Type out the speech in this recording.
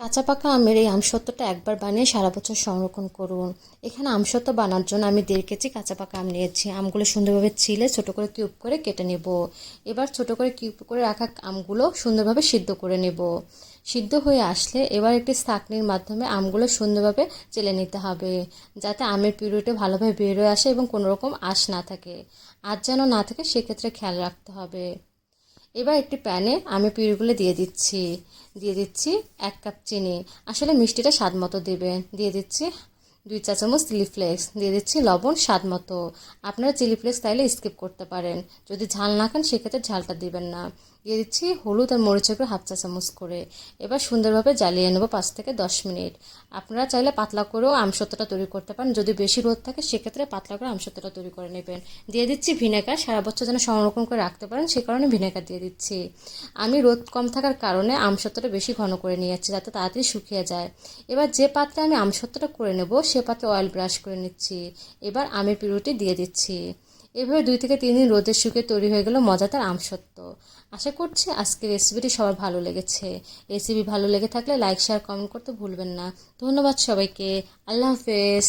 কাঁচা পাকা আমের এই আমসত্ত্বটা একবার বানিয়ে সারা বছর সংরক্ষণ করুন। এখানে আমসত্ত্ব বানার জন্য আমি দেড় কেজি কাঁচা পাকা আম নিয়েছি। আমগুলো সুন্দরভাবে ছিলে, ছোট করে কিউব করে কেটে নেব। এবার ছোট করে কিউব করে রাখা আমগুলো সুন্দরভাবে সিদ্ধ করে নেব। সিদ্ধ হয়ে আসলে এবার একটি ছাঁকনির মাধ্যমে আমগুলো সুন্দরভাবে চেলে নিতে হবে, যাতে আমের পিউরিটা ভালোভাবে বের হয়ে আসে এবং কোনো রকম আঁশ না থাকে। আঁশ যেন না থাকে, সেক্ষেত্রে খেয়াল রাখতে হবে। এবার একটি প্যানে আমি পিউরিগুলো দিয়ে দিচ্ছি। দিয়ে দিচ্ছি এক কাপ চিনি। আসলে মিষ্টিটা স্বাদ মতো দেবেন। দিয়ে দিচ্ছি দুই চা চামচ চিলি ফ্লেক্স দিয়ে দিচ্ছি লবণ স্বাদ মতো। আপনারা চিলি ফ্লেক্স তাইলে স্কিপ করতে পারেন। যদি ঝাল না খান, সেক্ষেত্রে ঝালটা দিবেন না। দিয়ে দিচ্ছি। হলুদ আর মরিচের করে হাফ চা চামচ করে। এবার সুন্দরভাবে জ্বালিয়ে নেব পাঁচ থেকে দশ মিনিট। আপনারা চাইলে পাতলা করেও আমসত্ত্বটা তৈরি করতে পারেন। যদি বেশি রোদ থাকে, সেক্ষেত্রে পাতলা করে আমসত্ত্বটা তৈরি করে নেবেন। দিয়ে দিচ্ছি ভিনেগার। সারা বছর যেন সংরক্ষণ করে রাখতে পারেন, সে কারণে ভিনেগার দিয়ে দিচ্ছি। আমি রোদ কম থাকার কারণে আমসত্ত্বটা বেশি ঘন করে নিয়ে যাচ্ছি যাতে তাড়াতাড়ি শুকিয়ে যায়। এবার যে পাত্রে আমি আমসত্ত্বটা করে নেব, সে পাত্রে অয়েল ব্রাশ করে নিচ্ছি। এবার আমের পিউরিটি দিয়ে দিচ্ছি। এভাবে দুই থেকে তিন দিন রোদের শুকিয়ে তৈরি হয়ে গেল মজাদার আমসত্ব আশা করছি আজকের রেসিপিটি সবার ভালো লেগেছে। রেসিপি ভালো লেগে থাকলে লাইক শেয়ার কমেন্ট করতে ভুলবেন না। ধন্যবাদ সবাইকে। আল্লাহ হাফেজ।